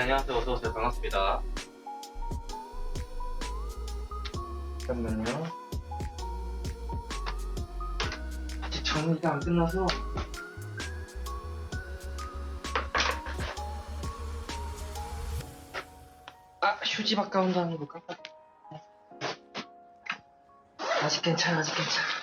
네, 안녕하세요. 어서 오세요. 반갑습니다. 잠깐만요. 아직 정리가 안 끝나서. 아, 휴지 바꿔온다는 거 깜빡. 아직 괜찮아, 아직 괜찮아.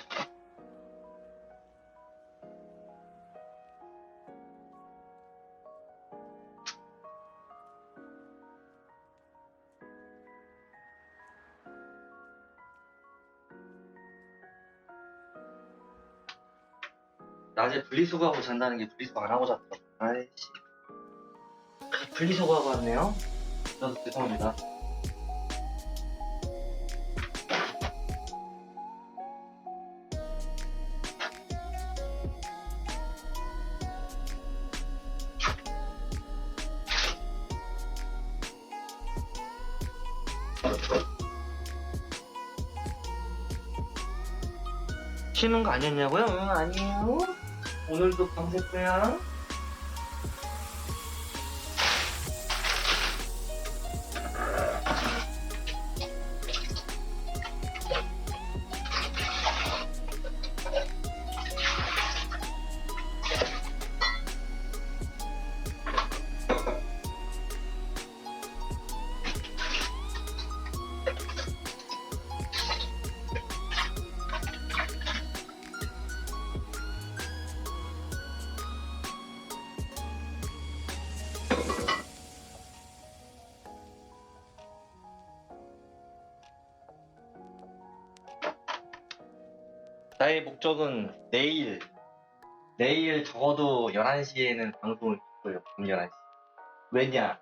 분리수거하고 잔다는 게 분리수거 안 하고 잤다. 아이씨. 분리수거하고 왔네요. 저도 죄송합니다. 쉬는 거 아니었냐고요? 응, 아니에요. 오늘도 밤샐 거야. 목적은 내일, 내일 적어도 11시에는 방송을 찍고요. 밤 11시. 왜냐?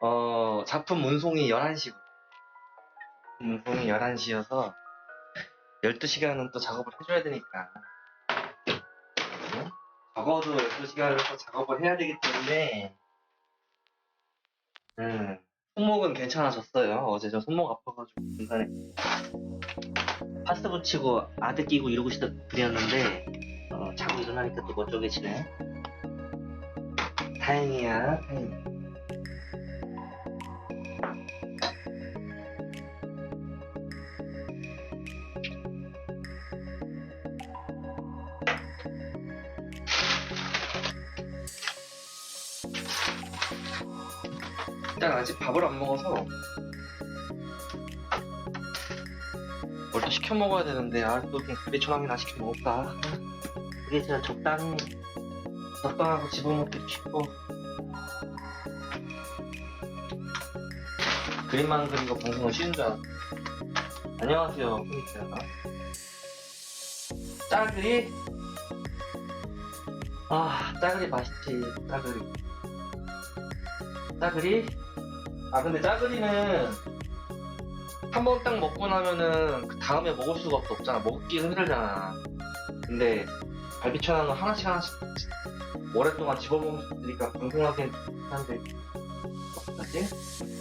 어, 작품 운송이 11시고, 운송이 11시여서 12시간은 또 작업을 해줘야 되니까. 응? 적어도 12시간을 또 작업을 해야 되기 때문에, 음, 손목은 괜찮아졌어요. 어제 저 손목 아파가지고 중간에 파스 붙이고 아드 끼고 이러고 싶다 그랬는데 어, 자고 일어나니까 또 멋쩍해지네. 다행이야. 다행 일단 아직 밥을 안 먹어서 시켜 먹어야 되는데 아또 그냥 그리초랑이나 시켜 먹을까 그게 제가 적당히 적당하고 집어먹기 쉽고. 그림만 그리고 방송은 쉬운 줄 알았어 안녕하세요 푸니트야 짜글이? 아 짜글이 맛있지 짜글이. 짜글이? 아 근데 짜글이는 한 번 딱 먹고 나면은 그 다음에 먹을 수가 없- 없잖아. 먹기 힘들잖아. 근데 갈비천하는 하나씩 하나씩 오랫동안 집어먹으니까 방송하기엔 한데 어떡하지?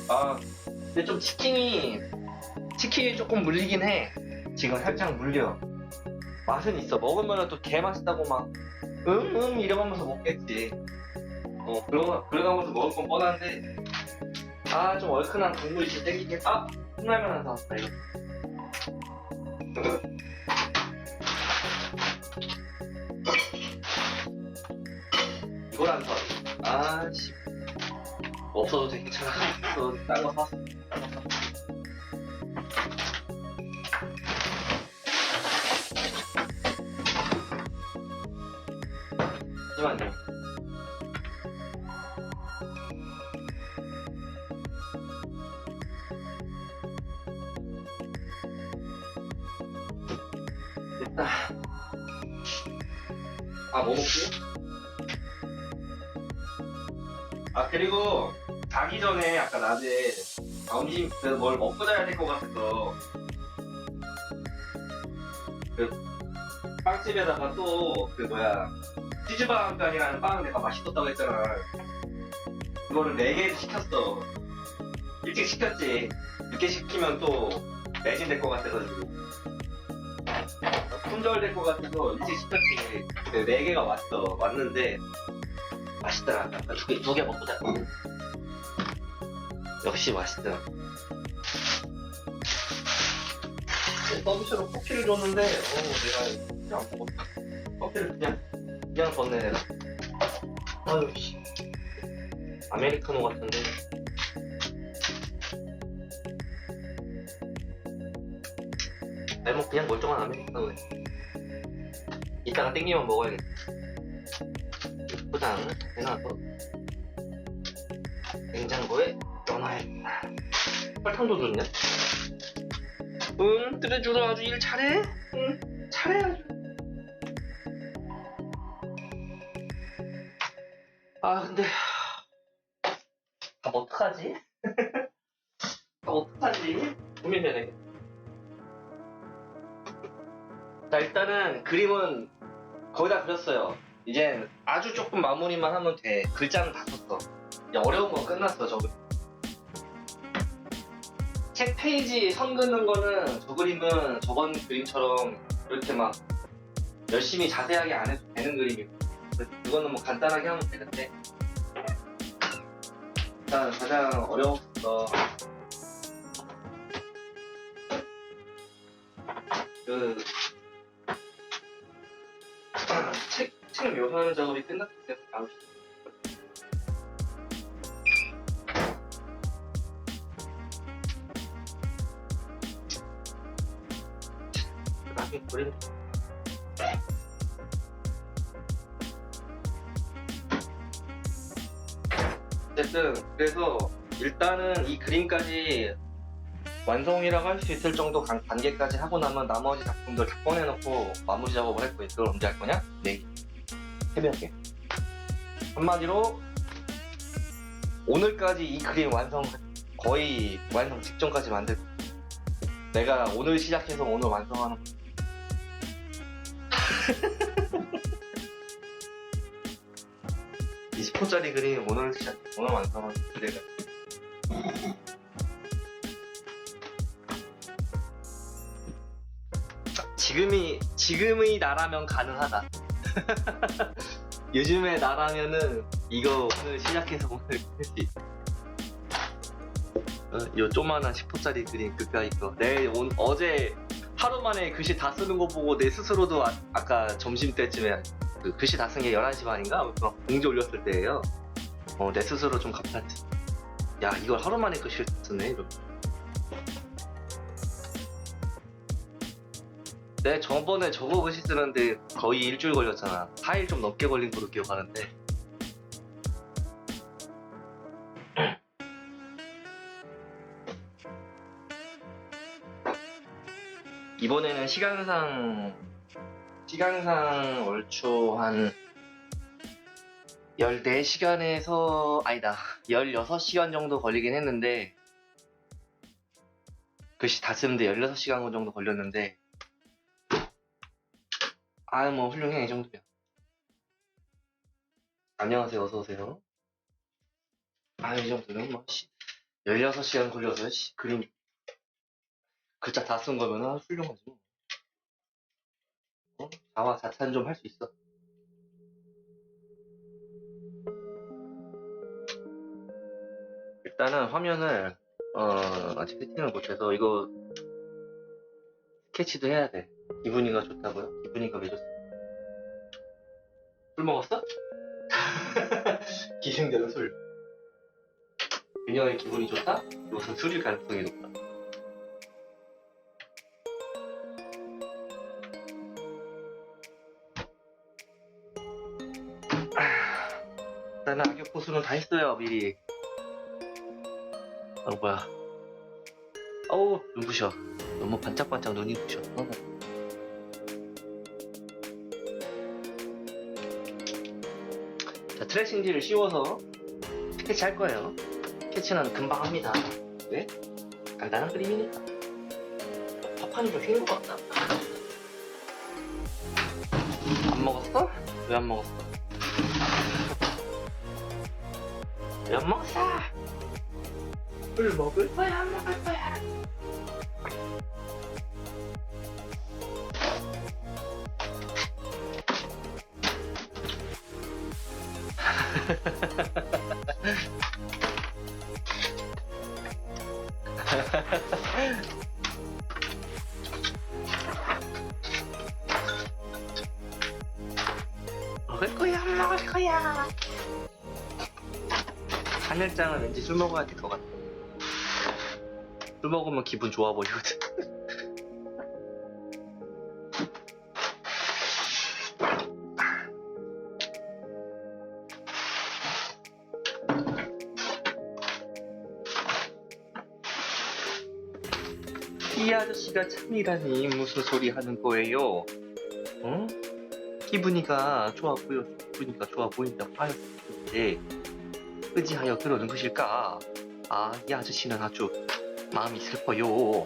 아 근데 좀 치킨이 치킨이 조금 물리긴 해. 지금 살짝 물려. 맛은 있어. 먹으면 또 개 맛있다고 막 응응 이러면서 먹겠지. 어 그러 그러면서 먹을 건 뻔한데 아 좀 얼큰한 국물이 좀 땡기긴 아 컵라면 하나 사왔다 이거. 이걸 안 사왔어 아씨. 없어도 되게 괜찮아. 딴거 사왔어 딴거 사왔어 잠시만요 아, 뭐 먹지? 아, 그리고, 자기 전에 아까 낮에 점심, 그뭘 먹고 자야 될 것 같아서, 그, 빵집에다가 또, 그 뭐야, 치즈바람간이라는 빵 내가 맛있었다고 했잖아. 그거를 4개 시켰어. 일찍 시켰지. 늦게 시키면 또 매진될 것 같아가지고. 품절될 것 같아서 일찍 시켰지. 근데 네 개가 왔어. 왔는데 맛있더라. 두개 두 개 먹자. 역시 맛있더라. 서비스로 커피를 줬는데, 어, 내가 그냥 안 먹었다. 커피를 그냥, 그냥 줬네, 내가. 아유, 씨. 아메리카노 같은데. 아니, 뭐, 그냥 멀쩡한 아메리카노네. 이따가 땡기면 먹어야겠다. 포장 해놔서 냉장고에 넣어놔야겠다. 설탕도 좋네. 응, 뜨레주로 아주 일 잘해. 응, 잘해 아주. 아, 근데 아, 어떡하지? 아, 어떡하지? 고민되네. 자, 일단은 그림은 거의 다 그렸어요. 이젠 아주 조금 마무리만 하면 돼. 글자는 다 썼어. 야, 어려운 건 끝났어, 저거. 책 페이지 선 긋는 거는 저 그림은 저번 그림처럼 이렇게 막 열심히 자세하게 안 해도 되는 그림이고 그거는 뭐 간단하게 하면 되는데 일단 가장 어려웠어 그 책, 책 묘사하는 작업이 끝났을 때 바로 나중에 그림 어쨌든 그래서 일단은 이 그림까지 완성이라고 할 수 있을 정도 간- 단계까지 하고 나면 나머지 작품들 다 꺼내놓고 마무리 작업을 할 거야. 그걸 언제 할 거냐? 내일 새벽에. 한마디로 오늘까지 이 그림 완성 거의 완성 직전까지 만들. 내가 오늘 시작해서 오늘 완성하는. 이 10호짜리 그림 오늘 시작 오늘 완성하는 그래가 지금이 지금의 나라면 가능하다. 요즘의 나라면은 이거 오늘 시작해서 오늘 할 수 있어. 어, 요 조만한 10호짜리 그림 그까이 거. 내 온, 어제 하루 만에 글씨 다 쓰는 거 보고 내 스스로도 아, 아까 점심 때쯤에 그 글씨 다 쓴 게 11시 반인가? 막 공지 올렸을 때예요. 어, 내 스스로 좀 감탄했어. 야, 이걸 하루 만에 글씨를 다 쓰네, 이러. 내 저번에 저거 글씨 쓰는데 거의 일주일 걸렸잖아. 4일 좀 넘게 걸린 걸로 기억하는데. 이번에는 시간상 시간상 얼추 한 14시간에서 아니다 16시간 정도 걸리긴 했는데 글씨 다 쓰는데 16시간 정도 걸렸는데 아 뭐 훌륭해 이 정도면 안녕하세요 어서 오세요 아 이 정도면 뭐 씨, 16시간 걸려서 씨, 그림 글자 다 쓴 거면 은 훌륭하지 뭐. 어? 자화 자찬 좀 할 수 있어. 일단은 화면을 어 아직 세팅을 못해서 이거 스케치도 해야 돼. 기분이가 좋다고요? 기분이가 왜 좋어? 술 먹었어? 기승전은 술. 그녀의 기분이 좋다? 이것은 술일 가능성이 높다. 나는 악역 보수는 다 했어요 미리 어 뭐야 어우 눈부셔 너무 반짝반짝 눈이 부셔 어. 자 트레싱지를 씌워서 스케치 할 거예요 스케치는 금방 합니다 왜? 간단한 그림이니까 파판이 좀 휘는 것 같다 안 먹었어? 왜 안 먹었어? 왜 안 먹었어? 물 먹을 거야, 안 먹을 거야? 먹을 거야, 먹을 거야. 하늘장은 왠지 술 먹어야 될 것 같아. 술 먹으면 기분 좋아 보이거든. 이 아저씨가 참이라니 무슨 소리 하는 거예요? 어? 기분이가 좋아 보여, 기분이가 좋아 보인다 하였는데 의지하여 그러는 것일까? 아, 이 아저씨는 아주 마음이 슬퍼요.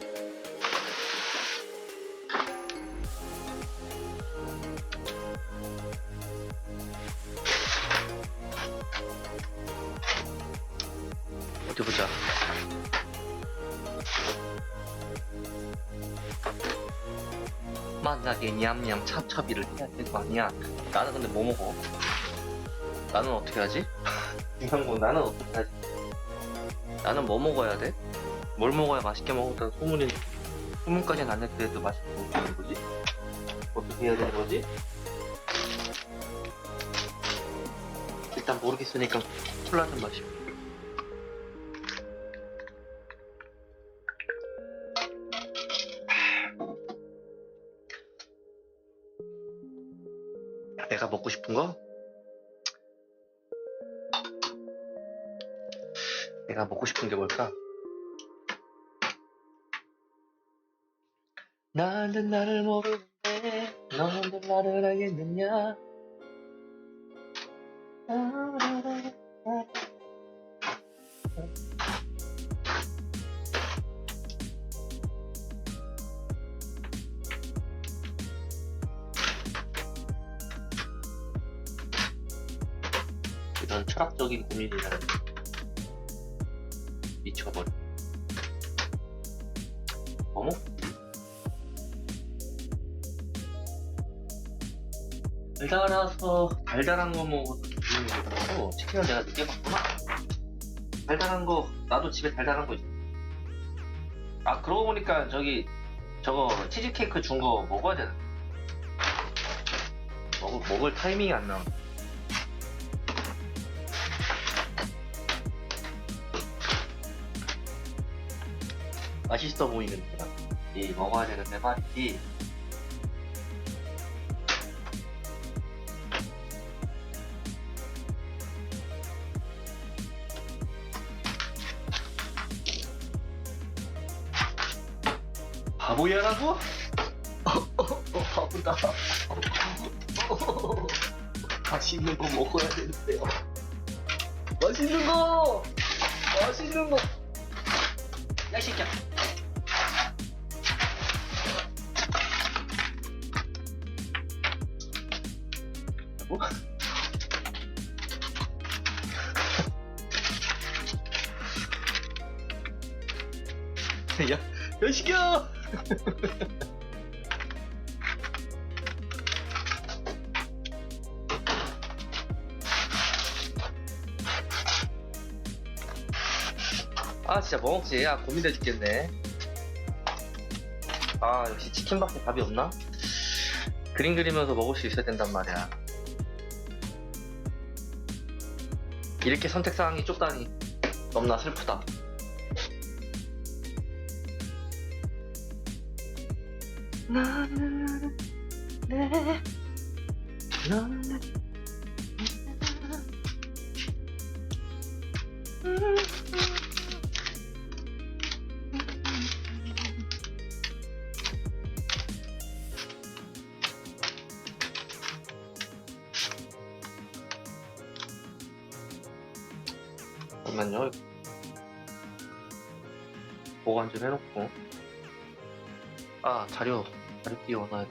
냠냠 찹찹이를 해야 될 거 아니야. 나는 근데 뭐 먹어? 나는 어떻게 하지? 중요한 건 나는 어떻게 하지? 나는 뭐 먹어야 돼? 뭘 먹어야 맛있게 먹었다는 소문이 소문까지는 안 냈더라도 맛있게 먹는 거지? 어떻게 해야 되는 거지? 일단 모르겠으니까 콜라 좀 마시고 먹고 싶은 거? 내가 먹고 싶은 게 뭘까? 나는 나를 모르는데 너는 나를 알겠느냐 이런 철학적인 고민이라는 미쳐버려 어머? 달달해서 달달한 거 먹어도 기분이 좋고. 치킨은 내가 늦게 먹구나. 달달한 거 나도 집에 달달한 거 있어. 아 그러고 보니까 저기 저거 치즈케이크 준 거 먹어야 되나? 먹을, 먹을 타이밍이 안 나와 맛있어 보이는 데가 이 먹어야 되는데 말이지 바보야라고? 어, 바보다. 맛있는 거 먹어야 되는데요. 맛있는 거! 맛있는 거! 야, 이 새끼야. 야, 야, 이 새끼야! 아 진짜 뭐 먹지? 아 고민돼 죽겠네 아 역시 치킨밖에 답이 없나? 그림 그리면서 먹을 수 있어야 된단 말이야 이렇게 선택 사항이 좁다니 너무나 슬프다 잠깐만요. 보관 좀 해놓고. 아, 자료, 밝기 원화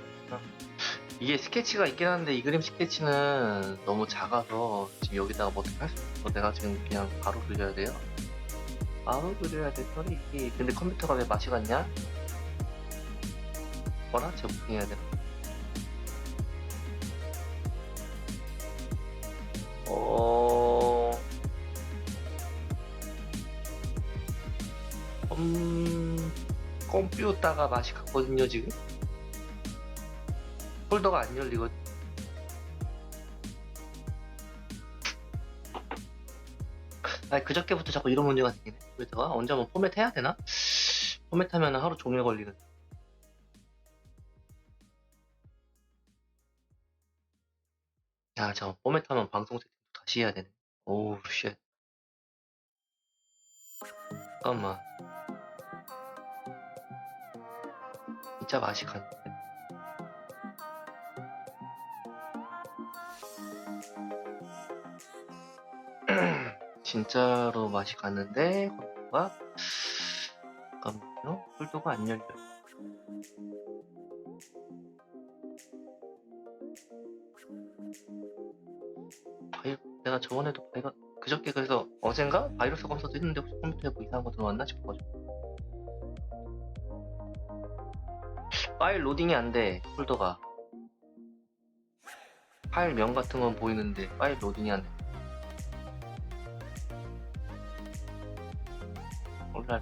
이게 스케치가 있긴 한데 이 그림 스케치는 너무 작아서 지금 여기다가 뭐할수 없어 뭐 내가 지금 그냥 바로 그려야 돼요 바로 그려야 돼 털이 근데 컴퓨터가 왜 맛이 갔냐? 뭐라? 재부팅해야 되나? 어... 음... 컴퓨터가 맛이 갔거든요 지금? 폴더가 안 열리거든 아니 그저께부터 자꾸 이런 문제가 생기네 그래서 언제 한번 포맷 해야 되나? 포맷하면 하루 종일 걸리거든 야, 저 포맷하면 방송 세팅도 다시 해야 되네. 오우, 쉣. 잠깐만. 진짜 맛이 갔는 진짜로 맛이 갔는데, 홀도가, 잠깐만요. 홀도가 안 열려. 바이, 내가 저번에도 바이러, 그저께 그래서 어젠가 바이러스 검사도 했는데 혹시 컴퓨터에 뭐 이상한 거 들어왔나 싶어가지고. 파일 로딩이 안 돼, 폴더가. 파일 명 같은 건 보이는데 파일 로딩이 안 돼. 몰라.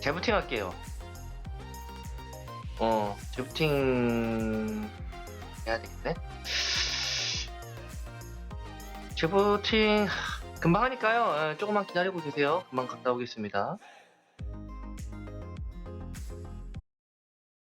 재부팅 할게요. 어, 재부팅 해야 되겠네. 재부팅 하, 금방 하니까요. 어, 조금만 기다리고 계세요. 금방 갔다 오겠습니다.